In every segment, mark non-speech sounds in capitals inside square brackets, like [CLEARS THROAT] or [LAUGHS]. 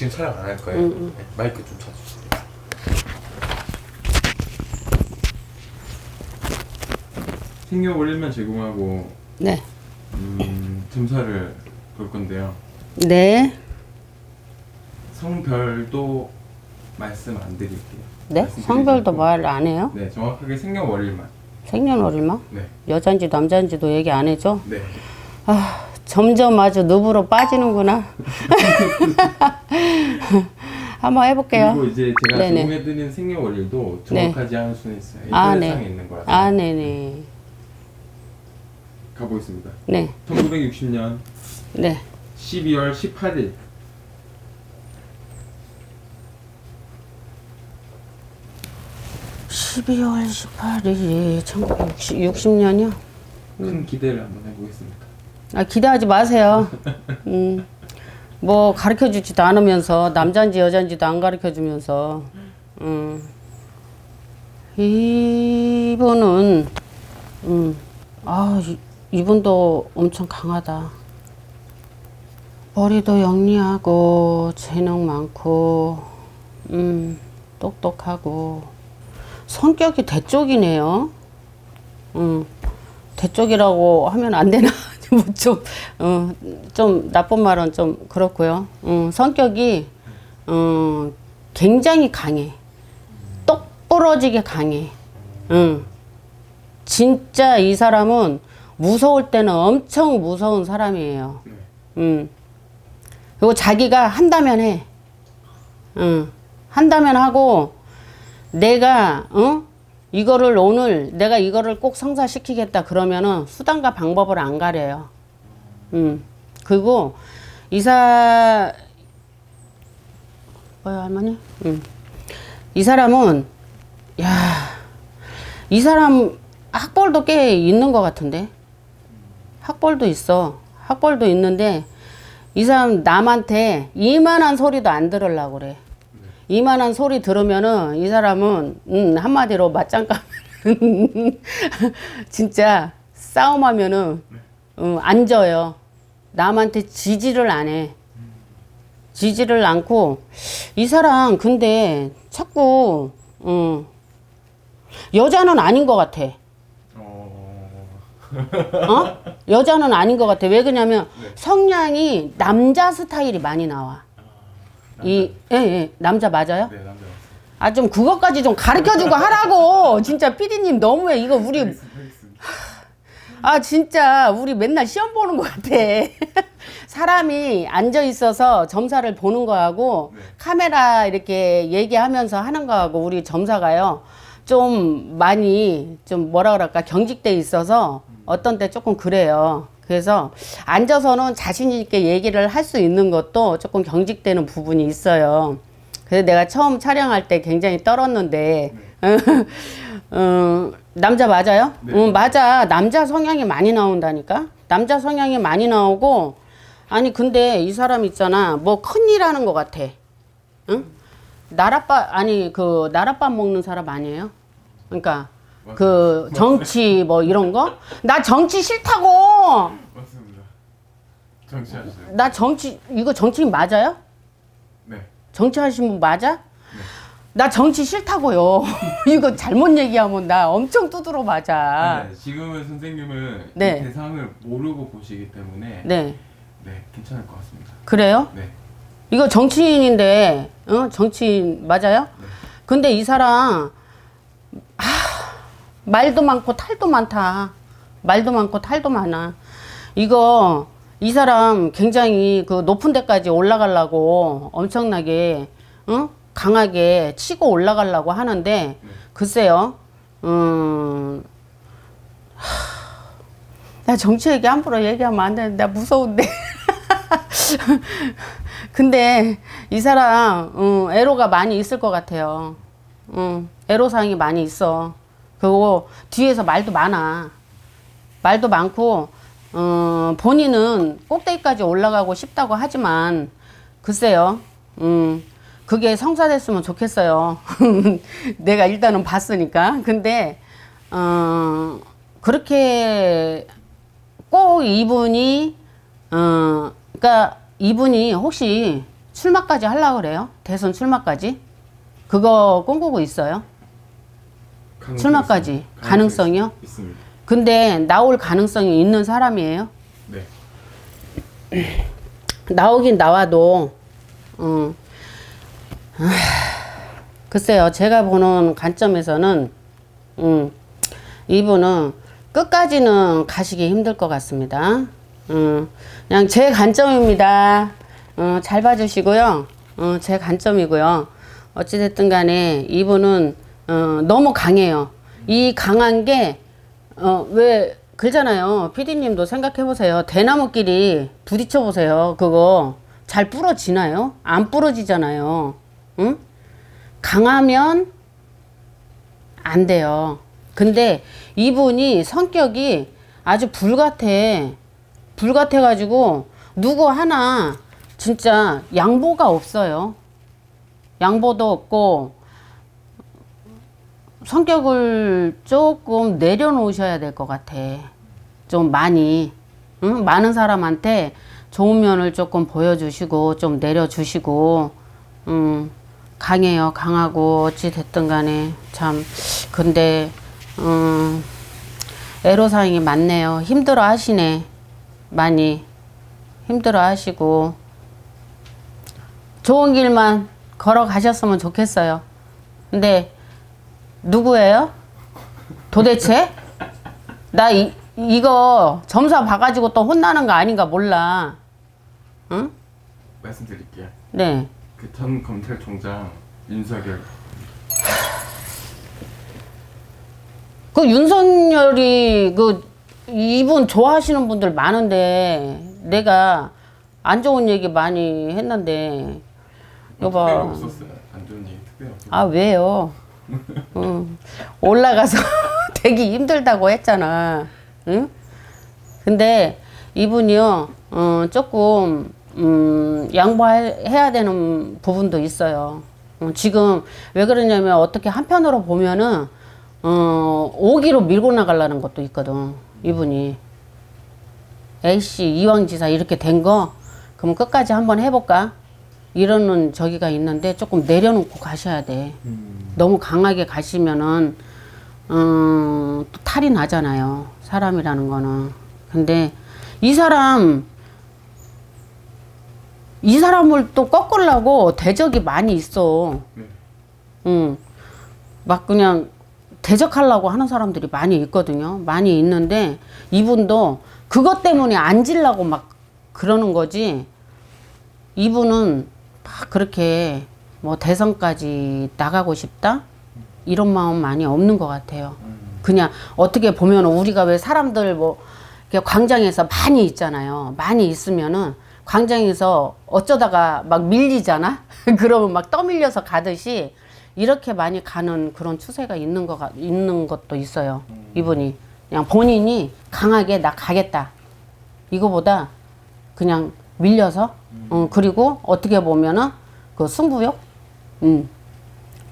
지금 촬영 안 할 거예요. 음, 음. 네, 마이크 좀 쳐주세요. 생년월일만 제공하고 네. 음, 점사를 볼 건데요. 네. 성별도 말씀 안 드릴게요. 네? 말씀드리지 성별도 않고. 말 안 해요? 네, 정확하게 생년월일만. 생년월일만? 네, 여잔지 남잔지도 얘기 안 해줘? 네. 아, 점점 아주 늪으로 빠지는구나. [LAUGHS] 한번 해볼게요. 그리고 이제 제가 네네. 제공해드린 생년월일도 정확하지 않을 수는 있어요. 아, 인터넷상에 네. 있는 거라서. 아, 네네. 가보겠습니다. 네. 1960년 네. 12월 18일 12월 18일이 1960년이요? 큰 기대를 한번 해보겠습니다. 아, 기대하지 마세요. 음, 뭐 가르쳐 주지도 않으면서 남잔지 여잔지도 안 가르쳐 주면서 음, 이분은 음, 아 이, 이분도 엄청 강하다. 머리도 영리하고 재능 많고 음, 똑똑하고 성격이 대쪽이네요. 음. 대쪽이라고 하면 안 되나? 좀, 어, 좀 나쁜 말은 좀 그렇고요. 음, 성격이 어, 굉장히 강해. 똑 부러지게 강해. 응. 진짜 이 사람은 무서울 때는 엄청 무서운 사람이에요. 네. 음. 그리고 자기가 한다면 해. 응. 한다면 하고, 내가, 어? 이거를 오늘 내가 이거를 꼭 성사시키겠다 그러면은 수단과 방법을 안 가려요. 음. 그리고 이사, 뭐야, 할머니? 음. 이 사람은, 야, 이 사람 학벌도 꽤 있는 것 같은데? 학벌도 있어. 학벌도 있는데, 이 사람 남한테 이만한 소리도 안 들으려고 그래. 이만한 소리 들으면은 이 사람은 음, 한마디로 맞짱 까면 [LAUGHS] 진짜 싸움하면은 음, 안 져요. 남한테 지지를 안 해. 지지를 않고 이 사람 근데 자꾸 음, 여자는 아닌 것 같아. 어... 어? 여자는 아닌 것 같아. 왜 그러냐면 네. 성향이 남자 스타일이 많이 나와. 이, 예, 예, 남자 맞아요? 네, 남자 맞습니다. 아, 좀 그것까지 좀 가르쳐 주고 하라고. 진짜 피디님 너무해. 이거 우리. 아, 진짜 우리 맨날 시험 보는 것 같아. [LAUGHS] 사람이 앉아 있어서 점사를 보는 거하고 네. 카메라 이렇게 얘기하면서 하는 거하고 우리 점사가요. 좀 많이 좀 뭐라 그럴까 경직돼 있어서 어떤 때 조금 그래요. 그래서 앉아서는 자신 있게 얘기를 할 수 있는 것도 조금 경직되는 부분이 있어요. 그래서 내가 처음 촬영할 때 굉장히 떨었는데, 어, 남자 맞아요? 네. 응, 맞아. 남자 성향이 많이 나온다니까? 남자 성향이 많이 나오고, 아니, 근데 이 사람 있잖아. 뭐 큰일 하는 것 같아. 응? 나랏밥, 아니, 그, 나랏밥 먹는 사람 아니에요? 그러니까, 그, 정치 뭐 이런 거? 나 정치 싫다고! 맞습니다. 정치하세요. 나 정치, 이거 정치인 맞아요? 네. 정치하신 분 맞아? 나 정치 싫다고요. [LAUGHS] 이거 잘못 얘기하면 나 엄청 두드러 맞아. 아니, 아니, 지금은 선생님은 네. 이 대상을 모르고 보시기 때문에 네. 네, 괜찮을 것 같습니다. 그래요? 네. 이거 정치인인데, 어? 정치인 맞아요? 네. 근데 이 사람, 아, 말도 많고 탈도 많다. 말도 많고 탈도 많아. 이거, 이 사람 굉장히 그 높은 데까지 올라가려고 엄청나게, 어? 강하게 치고 올라가려고 하는데, 글쎄요, 음, 하, 나 정치 얘기 함부로 얘기하면 안 되는데, 나 무서운데. [LAUGHS] 근데 이 사람 음, 애로가 많이 있을 것 같아요. 음, 애로사항이 많이 있어. 그리고 뒤에서 말도 많아. 말도 많고 어, 본인은 꼭대기까지 올라가고 싶다고 하지만 글쎄요. 음, 그게 성사됐으면 좋겠어요. [LAUGHS] 내가 일단은 봤으니까. 근데 어, 그렇게 꼭 이분이 어, 그러니까 이분이 혹시 출마까지 하려고 그래요. 대선 출마까지. 그거 꿈꾸고 있어요. 출마까지. 가능성이요? 있- 있습니다. 근데 나올 가능성이 있는 사람이에요. 네. [CLEARS THROAT] 나오긴 나와도, 음, 아, [SIGHS] 글쎄요, 제가 보는 관점에서는, 음, 이분은 끝까지는 가시기 힘들 것 같습니다. 음, 그냥 제 관점입니다. 어, 잘 봐주시고요. 어, 제 관점이고요. 어찌됐든 간에 이분은 어, 너무 강해요. 이 강한 게, 어, 왜, 그러잖아요. 피디님도 생각해보세요. 대나무끼리 부딪혀보세요. 그거 잘 부러지나요? 안 부러지잖아요. 응? 강하면 안 돼요. 근데 이분이 성격이 아주 불같아. 불같아가지고 누구 하나 진짜 양보가 없어요. 양보도 없고 성격을 조금 내려놓으셔야 될 것 같아. 좀 많이. 응? 많은 사람한테 좋은 면을 조금 보여주시고 좀 내려주시고 음, 강해요. 강하고 어찌 됐든 간에 참 근데 음, 애로사항이 많네요. 힘들어 하시네. 많이 힘들어 하시고 좋은 길만 걸어가셨으면 좋겠어요. 근데 누구예요? 도대체? 나 이, 이거 점사 봐가지고 또 혼나는 거 아닌가 몰라. 응? 말씀드릴게요. 네. 그 전 검찰총장 윤석열 그 윤석열이 그 이분 좋아하시는 분들 많은데 내가 안 좋은 얘기 많이 했는데 특별히 여봐 없었어요. 안 좋은 얘기 특별히 없었어요. 아 왜요? 응. 올라가서 [LAUGHS] 되기 힘들다고 했잖아. 응? 근데 이분이요, 어, 조금 음, 양보해야 되는 부분도 있어요. 어, 지금 왜 그러냐면 어떻게 한편으로 보면은 어, 오기로 밀고 나가려는 것도 있거든. 이분이. A씨 이왕 지사 이렇게 된 거 그럼 끝까지 한번 해볼까? 이러는 저기가 있는데 조금 내려놓고 가셔야 돼. 너무 강하게 가시면은 음, 또 탈이 나잖아요. 사람이라는 거는. 근데 이 사람 이 사람을 또 꺾으려고 대적이 많이 있어. 네. 응. 막 그냥 대적하려고 하는 사람들이 많이 있거든요. 많이 있는데 이분도 그것 때문에 앉으려고 막 그러는 거지. 이분은 막 그렇게 뭐 대선까지 나가고 싶다? 이런 마음 많이 없는 것 같아요. 그냥 어떻게 보면 우리가 왜 사람들 뭐 광장에서 많이 있잖아요. 많이 있으면은 광장에서 어쩌다가 막 밀리잖아. [LAUGHS] 그러면 막 떠밀려서 가듯이 이렇게 많이 가는 그런 추세가 있는 거 같- 있는 것도 있어요. 이분이 그냥 본인이 강하게 나 가겠다. 이거보다 그냥 밀려서 어, 그리고 어떻게 보면은 그 승부욕 음.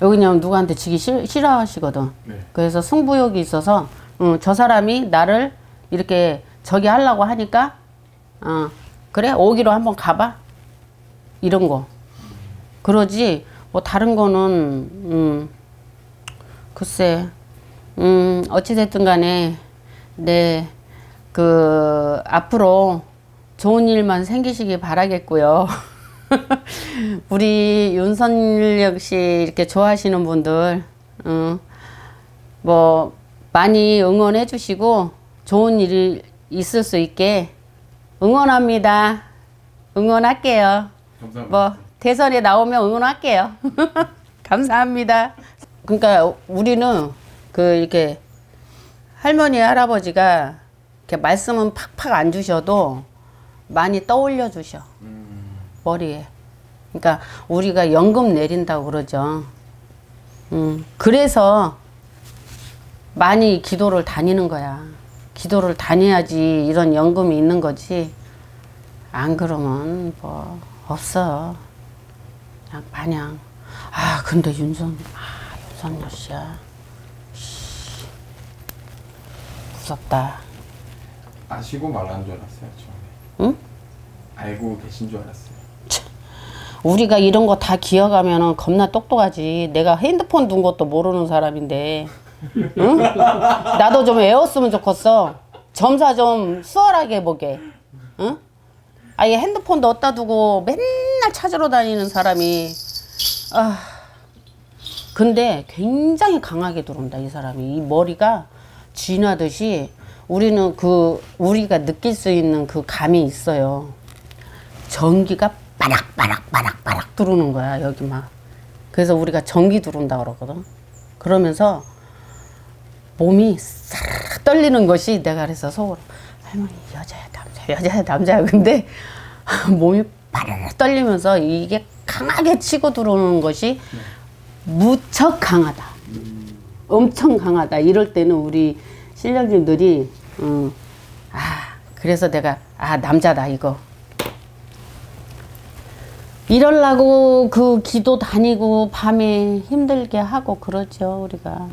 여기냐면 누구한테 지기 싫, 싫어하시거든. 네. 그래서 승부욕이 있어서 음, 저 사람이 나를 이렇게 저기 하려고 하니까 어, 그래 오기로 한번 가봐 이런 거 그러지 뭐 다른 거는 음, 글쎄 음, 어찌됐든 간에 네그 앞으로 좋은 일만 생기시기 바라겠고요. [LAUGHS] 우리 윤선력 씨 이렇게 좋아하시는 분들, 어, 뭐, 많이 응원해 주시고, 좋은 일이 있을 수 있게 응원합니다. 응원할게요. 감사합니다. 뭐, 대선에 나오면 응원할게요. [LAUGHS] 감사합니다. 그러니까 우리는 그 이렇게 할머니, 할아버지가 이렇게 말씀은 팍팍 안 주셔도 많이 떠올려 주셔. 음, 머리에. 그러니까 우리가 연금 내린다고 그러죠. 음, 그래서 많이 기도를 다니는 거야. 기도를 다녀야지 이런 연금이 있는 거지. 안 그러면 뭐 없어. 그냥 마냥. 아 근데 윤선, 아 윤선열 씨야. 씨, 무섭다. 아시고 말하는 줄 알았어요. 응? 알고 계신 줄 알았어요. 우리가 이런 거 다 기억하면은 겁나 똑똑하지. 내가 핸드폰 둔 것도 모르는 사람인데. 응? 나도 좀 외웠으면 좋겠어. 점사 좀 수월하게 해보게. 응? 아예 핸드폰도 어디다 두고 맨날 찾으러 다니는 사람이 아 근데 굉장히 강하게 들어온다 이 사람이 이 머리가 쥐나듯이 우리는 그 우리가 느낄 수 있는 그 감이 있어요 전기가 빠락빠락빠락빠락 들어오는 거야 여기 막. 그래서 우리가 전기 들어온다 그러거든. 그러면서 몸이 싹 떨리는 것이 내가 그래서 속으로 할머니 여자야 남자야 여자야 남자야. 근데 [LAUGHS] 몸이 빠르르 떨리면서 이게 강하게 치고 들어오는 것이 무척 강하다. 엄청 강하다. 이럴 때는 우리 실력님들이 음, 아 그래서 내가 아 남자다 이거 이럴라고 그 기도 다니고 밤에 힘들게 하고 그러죠 우리가